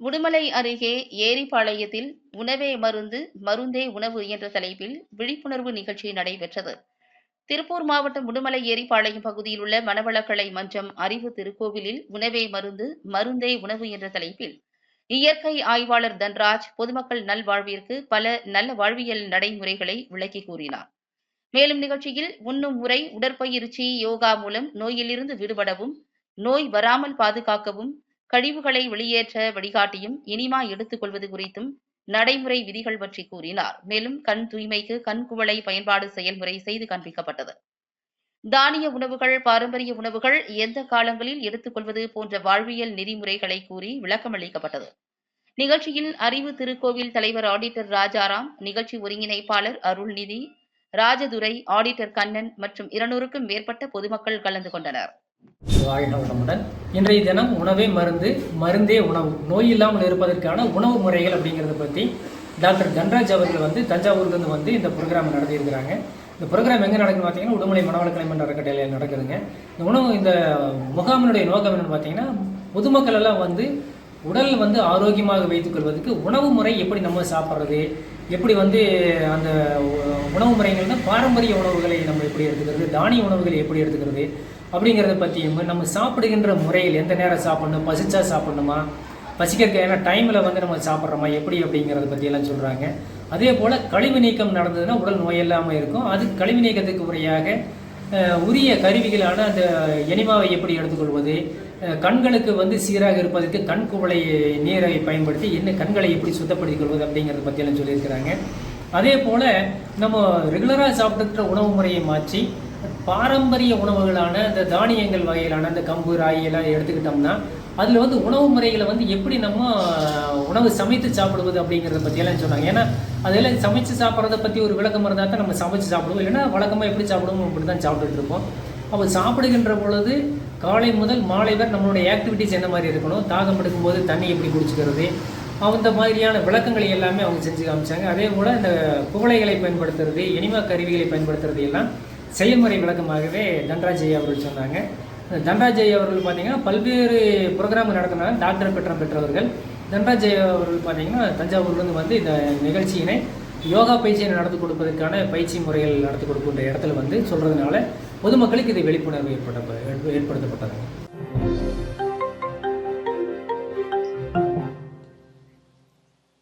உடுமலை அருகே ஏரிபாளையத்தில் உணவே மருந்து மருந்தே உணவு என்ற தலைப்பில் விழிப்புணர்வு நிகழ்ச்சி நடைபெற்றது. திருப்பூர் மாவட்டம் உடுமலை ஏரிபாளையம் பகுதியில் உள்ள மணவளக்கலை மன்றம் அறிவு திருக்கோவிலில் உணவே மருந்து மருந்தே உணவு என்ற தலைப்பில் இயற்கை ஆய்வாளர் தன்ராஜ் பொதுமக்கள் நல்வாழ்விற்கு பல நல்ல வாழ்வியல் நடைமுறைகளை விளக்கி கூறினார். மேலும் நிகழ்ச்சியில் உண்ணும் முறை உடற்பயிற்சி யோகா மூலம் நோயிலிருந்து விடுபடவும் நோய் வராமல் பாதுகாக்கவும் கழிவுகளை வெளியேற்ற வழிகாட்டியும் இனிமா எடுத்துக் கொள்வது குறித்தும் நடைமுறை விதிகள் பற்றி கூறினார். மேலும் கண் தூய்மைக்கு கண் குவளை பயன்பாடு செயல்முறை செய்து காண்பிக்கப்பட்டது. தானிய உணவுகள் பாரம்பரிய உணவுகள் எந்த காலங்களில் எடுத்துக்கொள்வது போன்ற வாழ்வியல் நெறிமுறைகளை கூறி விளக்கமளிக்கப்பட்டது நிகழ்ச்சியில் அறிவு திருக்கோவில் தலைவர் ஆடிட்டர் ராஜாராம் நிகழ்ச்சி ஒருங்கிணைப்பாளர் அருள்நிதி ராஜதுரை ஆடிட்டர் கண்ணன் மற்றும் இருநூறுக்கும் மேற்பட்ட பொதுமக்கள் கலந்து கொண்டனர். வாழ்க இன்றைய தினம் உணவே மருந்து மருந்தே உணவு நோய் இல்லாமல் இருப்பதற்கான உணவு முறைகள் அப்படிங்கிறத பற்றி டாக்டர் தன்ராஜ் அவர்கள் வந்து தஞ்சாவூர்லேருந்து வந்து இந்த ப்ரோக்ராம் நடத்தியிருக்கிறாங்க. இந்த ப்ரோக்ராம் எங்கே நடக்குதுன்னு பார்த்தீங்கன்னா உடுமலை மனவளக்கலை மன்ற அறக்கட்டளையில் நடக்குதுங்க. இந்த உணவு இந்த முகாமினுடைய நோக்கம் என்னென்னு பார்த்தீங்கன்னா பொதுமக்கள் எல்லாம் வந்து உடல் வந்து ஆரோக்கியமாக வைத்துக்கொள்வதற்கு உணவு முறை எப்படி நம்ம சாப்பிட்றது எப்படி வந்து அந்த உணவு முறைகள்னா பாரம்பரிய உணவுகளை நம்ம எப்படி எடுத்துக்கிறது தானிய உணவுகளை எப்படி எடுத்துக்கிறது அப்படிங்கிறத பற்றியும் நம்ம சாப்பிடுகின்ற முறையில் எந்த நேரம் சாப்பிடணும் பசிச்சா சாப்பிடணுமா பசிக்கிறதுக்கு ஏன்னா டைமில் வந்து நம்ம சாப்பிட்றோமா எப்படி அப்படிங்கிறத பற்றியெல்லாம் சொல்கிறாங்க அதே போல் கழிவு நீக்கம் நடந்ததுன்னா உடல் நோய் இல்லாமல் இருக்கும். அது கழிவு நீக்கத்துக்கு முறையாக உரிய கருவிகளான அந்த எனிமாவை எப்படி எடுத்துக்கொள்வது கண்களுக்கு வந்து சீராக இருப்பதற்கு கண் குவளை நீரை பயன்படுத்தி என்ன கண்களை எப்படி சுத்தப்படுத்திக் கொள்வது அப்படிங்கிறத பற்றியெல்லாம் சொல்லியிருக்கிறாங்க. அதே போல் நம்ம ரெகுலராக சாப்பிட்டுக்கிற உணவு முறையை மாற்றி பாரம்பரிய உணவுகளான இந்த தானியங்கள் வகையிலான இந்த கம்பு ராகி எல்லாம் எடுத்துக்கிட்டோம்னா அதில் வந்து உணவு முறைகளை வந்து எப்படி நம்ம உணவு சமைத்து சாப்பிடுவது அப்படிங்கிறத பற்றியெல்லாம் சொன்னாங்க ஏன்னா அதெல்லாம் சமைச்சு சாப்பிட்றத பற்றி ஒரு விளக்கம் இருந்தால் தான் நம்ம சமைச்சு சாப்பிடுவோம். இல்லைன்னா வழக்கமாக எப்படி சாப்பிடுவோம் அப்படி தான் சாப்பிட்டுட்டு இருப்போம். அப்போ சாப்பிடுகின்ற பொழுது காலை முதல் மாலை வரை நம்மளுடைய ஆக்டிவிட்டிஸ் என்ன மாதிரி இருக்கணும்? தாகம் எடுக்கும்போது தண்ணி எப்படி குடிச்சுக்கிறது? அந்த மாதிரியான விளக்கங்களை எல்லாமே அவங்க செஞ்சு காமிச்சாங்க. அதே போல் இந்த குவளைகளை பயன்படுத்துறது இனிமா கருவிகளை பயன்படுத்துறது எல்லாம் செயல்முறை விளக்கமாகவே தன்ராஜ் அவர்கள் சொன்னாங்க. தண்டராஜய் அவர்கள் பார்த்தீங்கன்னா பல்வேறு ப்ரோக்ராம் நடத்தினாங்க. டாக்டர் பெற்றம் பெற்றவர்கள். தண்டராஜய் அவர்கள் பார்த்தீங்கன்னா தஞ்சாவூர்லேருந்து வந்து இந்த நிகழ்ச்சியினை யோகா பயிற்சியை நடத்தி கொடுப்பதற்கான பயிற்சி முறைகள் நடத்தி கொடுக்கின்ற இடத்துல வந்து சொல்கிறதுனால பொதுமக்களுக்கு இது விழிப்புணர்வு ஏற்பட ஏற்படுத்தப்பட்டது?